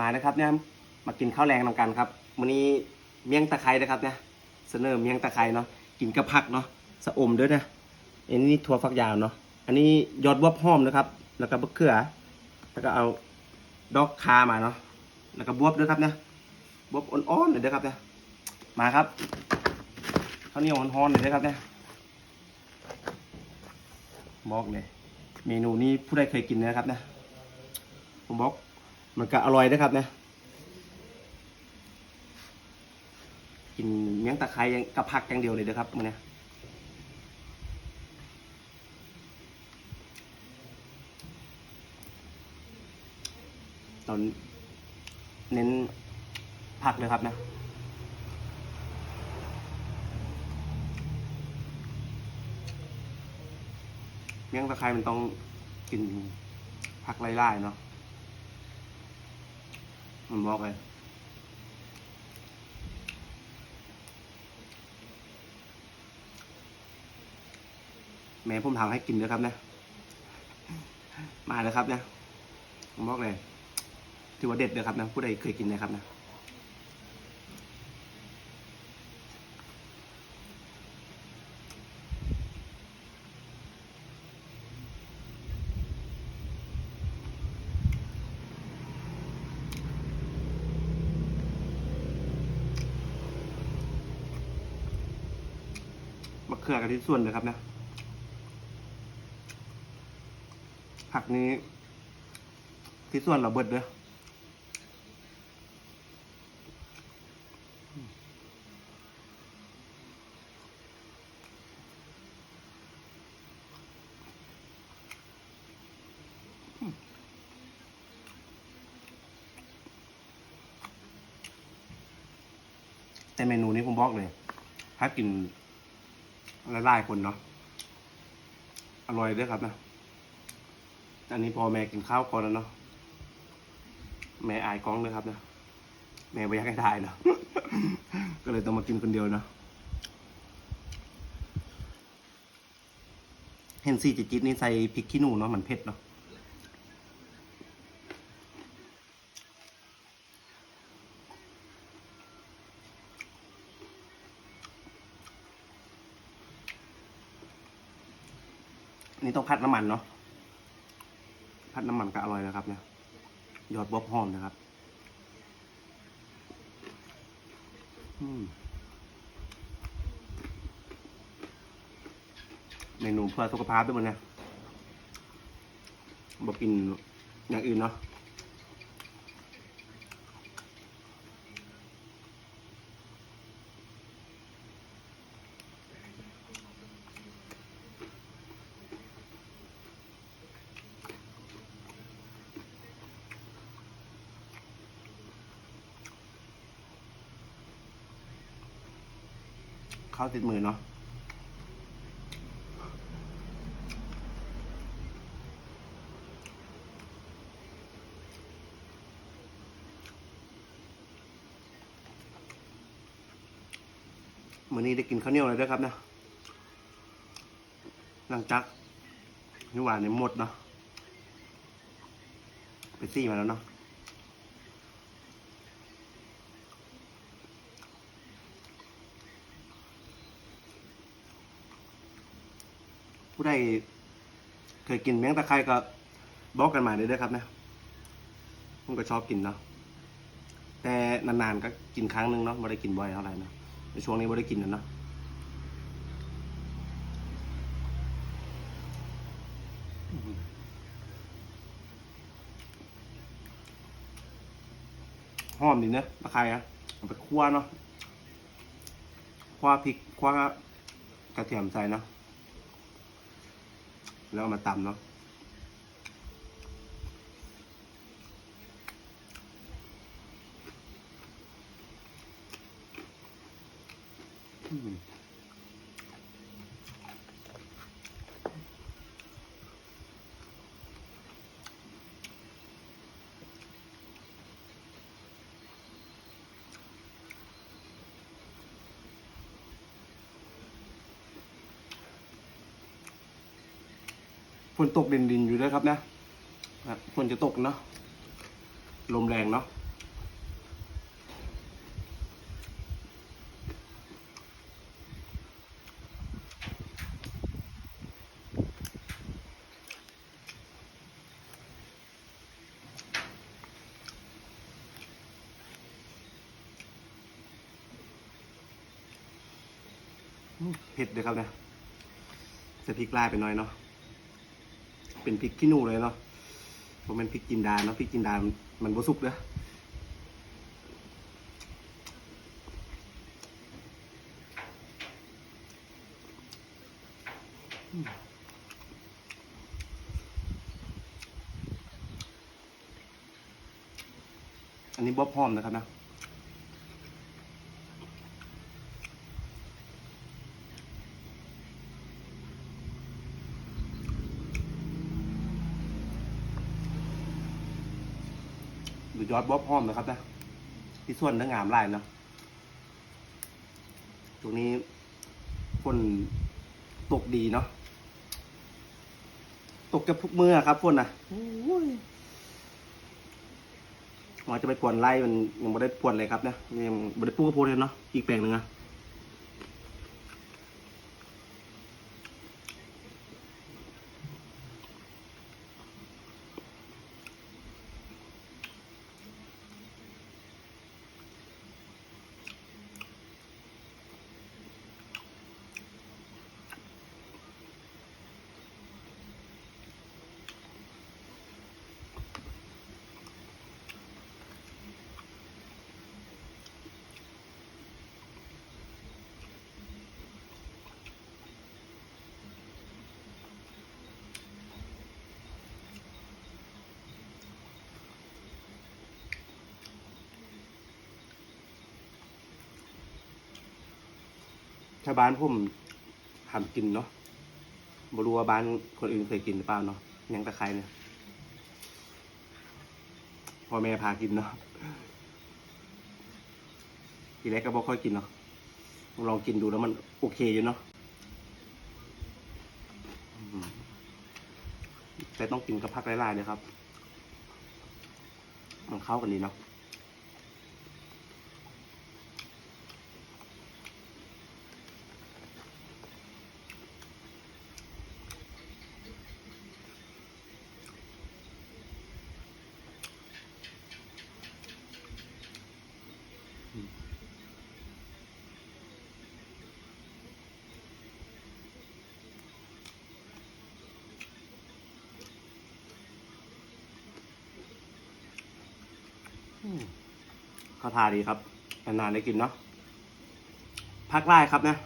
มานะครับเนี่ยมากินข้าวแรงนำกันครับวันนี้เมี่ยงตะไคร้นะครับเนี่ยเสนอเมี่ยงตะไคร้เนาะกินกับผักเนาะสะอมด้วยนะอันนี้ถั่วฝักยาวเนาะอันนี้ยอดบวบหอมนะครับ แล้วก็บะเขือ แล้วก็เอาดอกคามาเนาะแล้วก็บวบด้วยครับเนี่ยบวบอ่อนๆเลยนะครับเนี่ยมาครับข้าวเหนียวฮ้อนๆเลยนะครับเนี่ยบอกเลย เมนูนี้ผู้ใดเคยกินนะครับนะผมบอก มันก็อร่อยนะครับนะกินเมี่ยงตะไคร้กับผักอย่างเดียวเลยนะครับมันเนี่ยตอนเน้นผักเลยครับนะเมี่ยงตะไคร้มันต้องกินผักไล่ๆเนาะ มันบอกเลยแม่ผมทำให้กินด้วยครับนะ มาเลยครับนะผมบอกเลย ถือว่าเด็ดเลยครับนะ ผู้ใดเคยกินนะครับนะือกันที่ส่วนเลยครับนะผักนี้ ที่ส่วนเราเบิดเด้อแต่เมนูนี้ผมบอกเลย ถ้ากิน หลายคนเนาะ อร่อยด้วยครับนะ อันนี้พอแม่กินข้าวก่อนแล้วเนาะ แม่อายกล้องเลยครับนะ แม่ไม่อยากให้ถ่ายเนาะ ก็เลยต้องมากินคนเดียวเนาะ เห็นสีจิตๆนี่ใส่พริกขี้หนูเนาะมันเผ็ดเนาะ ต้องพัดน้ำมันเนาะพัดน้ำมันก็อร่อยนะครับเนี่ยยอดบ๊อบหอมนะครับเมนูเพื่อสุขภาพด้วยมันเนี่ยบอกกินอย่างอื่นเนาะ ข้าวติดมือเนาะมื้อนี้ได้กินข้าวเหนียวเลยด้วยครับนะ หลังจากนี่หวานเนี่ยหมดเนาะไปซี่มาแล้วเนาะ ผู้ใดเคยกินเมี่ยงตะไคร้ก็บอกกันมาเลยด้วยครับนะผมก็ชอบกินเนาะแต่นานๆก็กินครั้งหนึ่งเนาะไม่ได้กินบ่อยเท่าไหร่นะในช่วงนี้ไม่ได้กินนะเนาะหอมดีนะตะไคร้อะเอาไปคั่วเนาะคั่วพริกคั่วกระเทียมใส่เนาะ แล้วามาตำเนาะอืม ฝนตกดินดินอยู่ด้ยครับนะฝนจะตกเนาะลมแรงเนาะเผ็ดเลยครับนะจะพริกลายไปหน่อยเนาะ เป็นพริกขี้หนูเลยเนาะผมเป็นพริกจินดาเนาะพริกจินดามันบสุกเด้ออันนี้บ๊อบหอมนะครับนะ หรือยอดบ๊อบหอมนะครับนะที่ส่วนเนื้องามลายเนาะตรงนี้ฝนตกดีเนาะตกจะทุกเมื่อครับฝนนะโอ้ยหมอจะไปปวนไล่มันยังไม่ได้ปวนเลยครับเนี่ยยังไม่ได้ปลูกกระโพดเลยเนาะอีกแปลงหนึ่งอะ ชาวบ้านผมทำกินเนาะบรู้ว่าบ้านคนอื่นเคยกินหรือเปล่าเนาะยังตะไคร้เนี่ยพ่อแม่พากินเนาะทีแรกก็บ่ค่อยกินเนาะลองกินดูแล้วมันโอเคอยู่เนาะแต่ต้องกินกับผักหลายๆเลยครับ มันเข้ากันดีเนาะ ข้าทาดีครับ นานๆได้กินเนาะพักไล่ครับนะ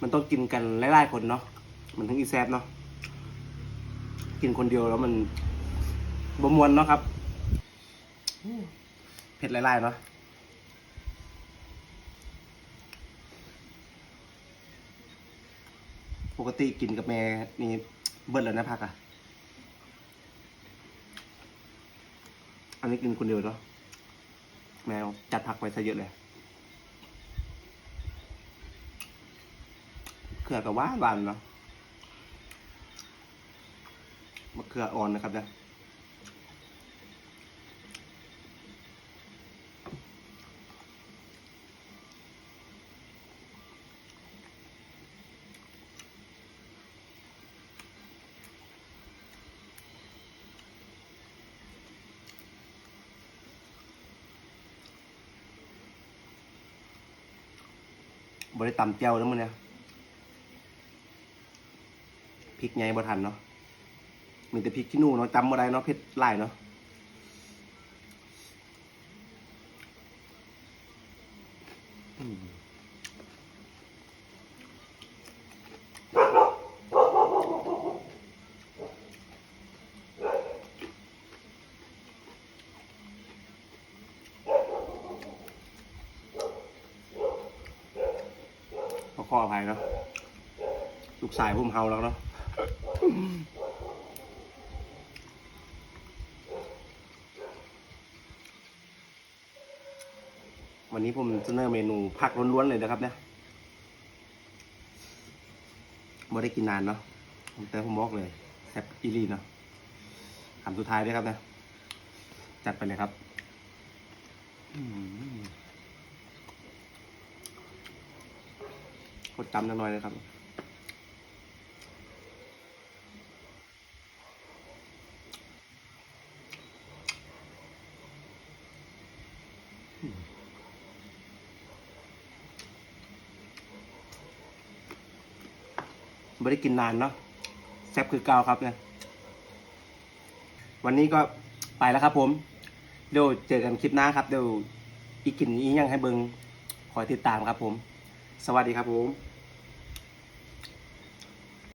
มันต้องกินกันไล่ๆคนเนาะ มันถึงอีแซบเนาะ กินคนเดียวแล้วมันบมวนเนาะครับ เผ็ดไล่ๆเนาะปกติกินกับแม่นี่เบิดแล้วนะพักอะอันนี้กินคนเดียวเนาะ แมวจัดผักไว้ซะเยอะเลยเขือกับว่านหวานเนาะมะเขืออ่อนนะครับเนี่ย บริตำเจียวแล้วมันเนี่ยพริกไงบ่ทันเนาะมีแต่พริกขี้หนูเนาะจำบ่ได้เนาะเผ็ดหลายเนาะอืม อขออภัยเนาะลูกสายผมเฮาแล้วเนาะวันนี้ผมเสนอเมนูผักล้วนๆเลยนะครับเนี่ยไม่ได้กินนานเนาะแต่ผมบอกเลยแซ่บอีหลีเนาะคำสุดท้ายด้วยครับนะ จัดไปเลยครับ อืม ดจำน้อยๆเลยครับไม่ได้กินนานเนาะแซ่บคือเกาครับเนี่ยวันนี้ก็ไปแล้วครับผม เดี๋ยวเจอกันคลิปหน้าครับ เดี๋ยวอีกกินอีกยังให้เบิงคอยติดตามครับผม สวัสดีครับผม